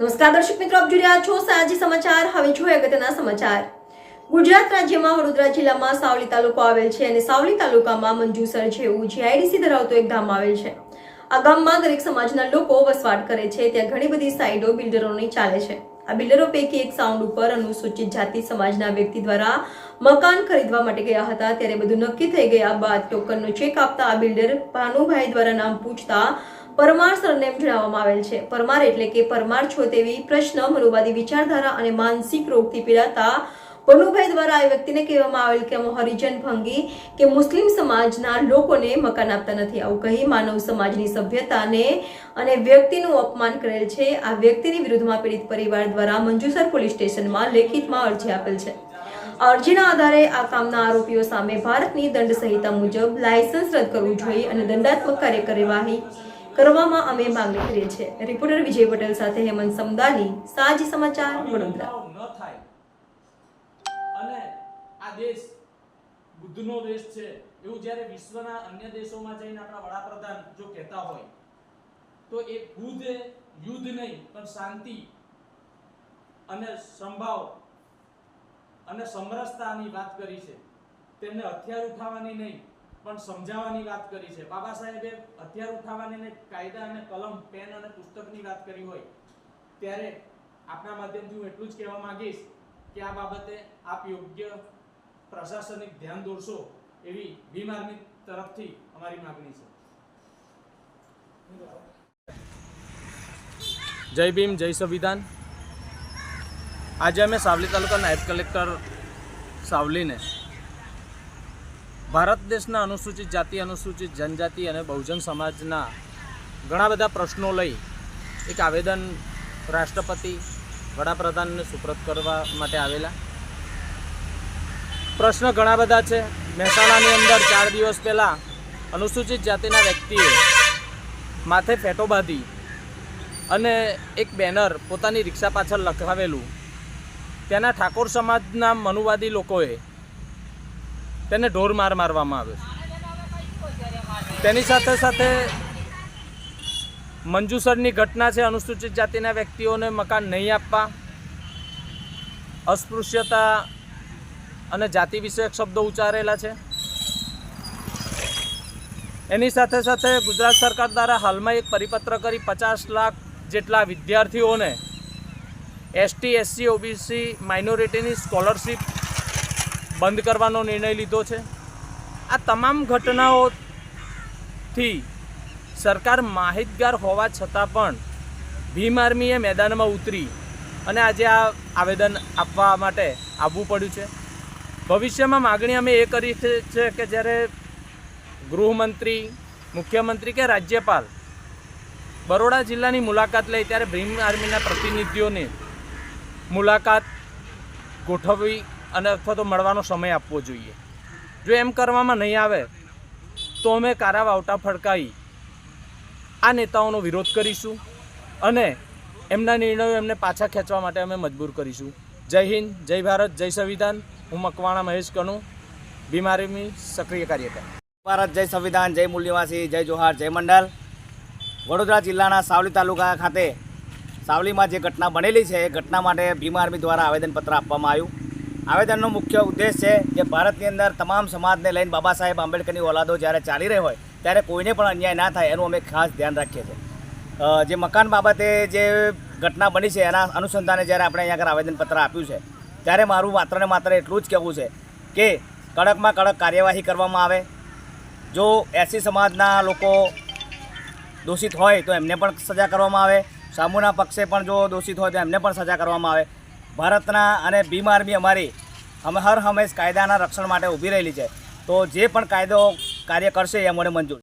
નમસ્કાર દર્શક મિત્રો, આપ જોઈ રહ્યા છો સાજી સમાચાર. હવે જોઈએ અગત્યના સમાચાર. ગુજરાત રાજ્યમાં વડોદરા જિલ્લામાં સાવલી તાલુકો આવેલ છે અને સાવલી તાલુકામાં મંજુસર જેવું જીઆઈડીસી ધરાવતો એક ગામ આવેલ છે. આ ગામમાં દરેક સમાજના લોકો વસવાટ કરે છે. ત્યાં ઘણી બધી સાઇડો બિલ્ડરોની ચાલે છે. આ બિલ્ડરો પૈકી એક સાઉન્ડ ઉપર અનુસૂચિત જાતિ સમાજના વ્યક્તિ દ્વારા મકાન ખરીદવા માટે ગયા હતા. ત્યારે બધું નક્કી થઈ ગયા બાદ ટોકનનો ચેક આપતા આ બિલ્ડર ભાનુભાઈ દ્વારા નામ પૂછતા પરમાર સરનેમ જણાવવામાં આવેલ છે. પરમાર એટલે કે પરમાર છો તેવી પ્રશ્ન મનુવાદી વિચારધારા અને માનસિક રોગથી પીડાતા પનુભાઈ દ્વારા આ વ્યક્તિને કહેવામાં આવેલ કે અમે હરિજન ભંગી કે મુસ્લિમ સમાજના લોકોને મકાન આપતા નથી. આવું કહી માનવ સમાજની સભ્યતાને અને વ્યક્તિનું અપમાન કરેલ છે. આ વ્યક્તિની વિરુદ્ધમાં પીડિત પરિવાર દ્વારા મંજુસર પોલીસ સ્ટેશનમાં લેખિતમાં અરજી આપેલ છે. અરજીના આધારે આ કામના આરોપીઓ સામે ભારતની દંડ સંહિતા મુજબ લાયસન્સ રદ કરવું જોઈએ અને દંડાત્મક કાર્યવાહી કરવામાં અમે માંગણી કરીએ છીએ. રિપોર્ટર વિજય પટેલ સાથે હેમંત સમદાની સાજી સમાચાર વડોદરા. અને આ દેશ બુદ્ધનો દેશ છે. એવું જ્યારે વિશ્વના અન્ય દેશોમાં જઈને આપણા વડાપ્રધાન જો કહેતા હોય, તો એ બુદ્ધ યુદ્ધ નહીં, પણ શાંતિ અને સંભાવ અને સમરસતાની વાત કરી છે. તેમને હથિયાર ઉઠાવવાની નહીં. પણ સમજાવવાની વાત કરી છે. બાબા સાહેબે હથિયાર ઉઠાવવાની ને કાયદા અને કલમ, પેન અને પુસ્તકની વાત કરી હોય, ત્યારે આપના માધ્યમથી હું એટલું જ કહેવા માંગીશ કે આ બાબતે આપ યોગ્ય પ્રશાસનિક ધ્યાન દોરશો એવી ભીમ તરફથી અમારી માગણી છે. જય ભીમ, જય સંવિધાન. આજે અમે સાવલી તાલુકા નાયબ કલેક્ટર સાવલીને ભારત દેશના અનુસૂચિત જાતિ, અનુસૂચિત જનજાતિ અને બહુજન સમાજના ઘણા બધા પ્રશ્નો લઈ એક આવેદન રાષ્ટ્રપતિ વડાપ્રધાનને સુપ્રત કરવા માટે આવેલા. પ્રશ્ન ઘણા બધા છે. મહેસાણાની અંદર ચાર દિવસ પહેલાં અનુસૂચિત જાતિના વ્યક્તિએ માથે ફેટો બાંધી અને એક બેનર પોતાની રિક્ષા પાછળ લખાવેલું. ત્યાંના ઠાકોર સમાજના મનુવાદી લોકોએ તેને ઢોર માર મારવામાં આવે છે. તેની સાથે સાથે મંજુસરની ઘટના છે, અનુસૂચિત જાતિના વ્યક્તિઓને મકાન નહીં આપવા, અસ્પૃશ્યતા અને જાતિ વિષયક શબ્દો ઉચ્ચારેલા છે. એની સાથે સાથે ગુજરાત સરકાર દ્વારા હાલમાં એક પરિપત્ર કરી પચાસ લાખ જેટલા વિદ્યાર્થીઓને એસટી, એસસી, ઓબીસી, માઇનોરિટીની સ્કોલરશિપ બંધ કરવાનો નિર્ણય લીધો છે? આ તમામ ઘટનાઓથી સરકાર માહિતગાર હોવા છતાં પણ ભીમ આર્મીએ મેદાનમાં ઉતરી અને આજે આ આવેદન આપવા માટે આવવું પડ્યું છે. ભવિષ્યમાં માગણી અમે એ કરી છે કે જ્યારે ગૃહમંત્રી, મુખ્યમંત્રી કે રાજ્યપાલ બરોડા જિલ્લાની મુલાકાત લે ત્યારે ભીમ આર્મીના પ્રતિનિધિઓને મુલાકાત ગોઠવવી અને અથવા તો મળવાનો સમય આપવો જોઈએ. જો એમ કરવામાં નહીં આવે, તો અમે કારા વાવટા ફડકાવી આ નેતાઓનો વિરોધ કરીશું અને એમના નિર્ણયો એમને પાછા ખેંચવા માટે અમે મજબૂર કરીશું. જય હિન્દ, જય ભારત, જય સંવિધાન. હું મકવાણા મહેશ કણુ બીમારીની સક્રિય કાર્યકર. ભારત, જય સંવિધાન, જય મૂલ્યવાસી, જય જોહાર, જય મંડળ. વડોદરા જિલ્લાના સાવલી તાલુકા ખાતે સાવલીમાં જે ઘટના બનેલી છે, એ ઘટના માટે ભીમ આર્મી દ્વારા આવેદનપત્ર આપવામાં આવ્યું. આવેદનનો મુખ્ય ઉદ્દેશ છે કે ભારતની અંદર તમામ સમાજને લઈને બાબા સાહેબ આંબેડકરની ઓલાદો જ્યારે ચાલી રહી હોય, ત્યારે કોઈને પણ અન્યાય ના થાય, એનું અમે ખાસ ધ્યાન રાખીએ છીએ. જે મકાન બાબતે જે ઘટના બની છે, એના અનુસંધાને જ્યારે આપણે અહીંયા આગળ આવેદનપત્ર આપ્યું છે, ત્યારે મારું માત્ર ને માત્ર એટલું જ કહેવું છે કે કડકમાં કડક કાર્યવાહી કરવામાં આવે. જો એસી સમાજના લોકો દોષિત હોય તો એમને પણ સજા કરવામાં આવે. સામુના પક્ષે પણ જો દોષિત હોય તો એમને પણ સજા કરવામાં આવે. ભારતના અને ભીમ આર્મી અમારી અમે હર હંમેશ કાયદાના રક્ષણ માટે ઊભી રહેલી છે. તો જે પણ કાયદો કાર્ય કરશે એ અમને મંજૂર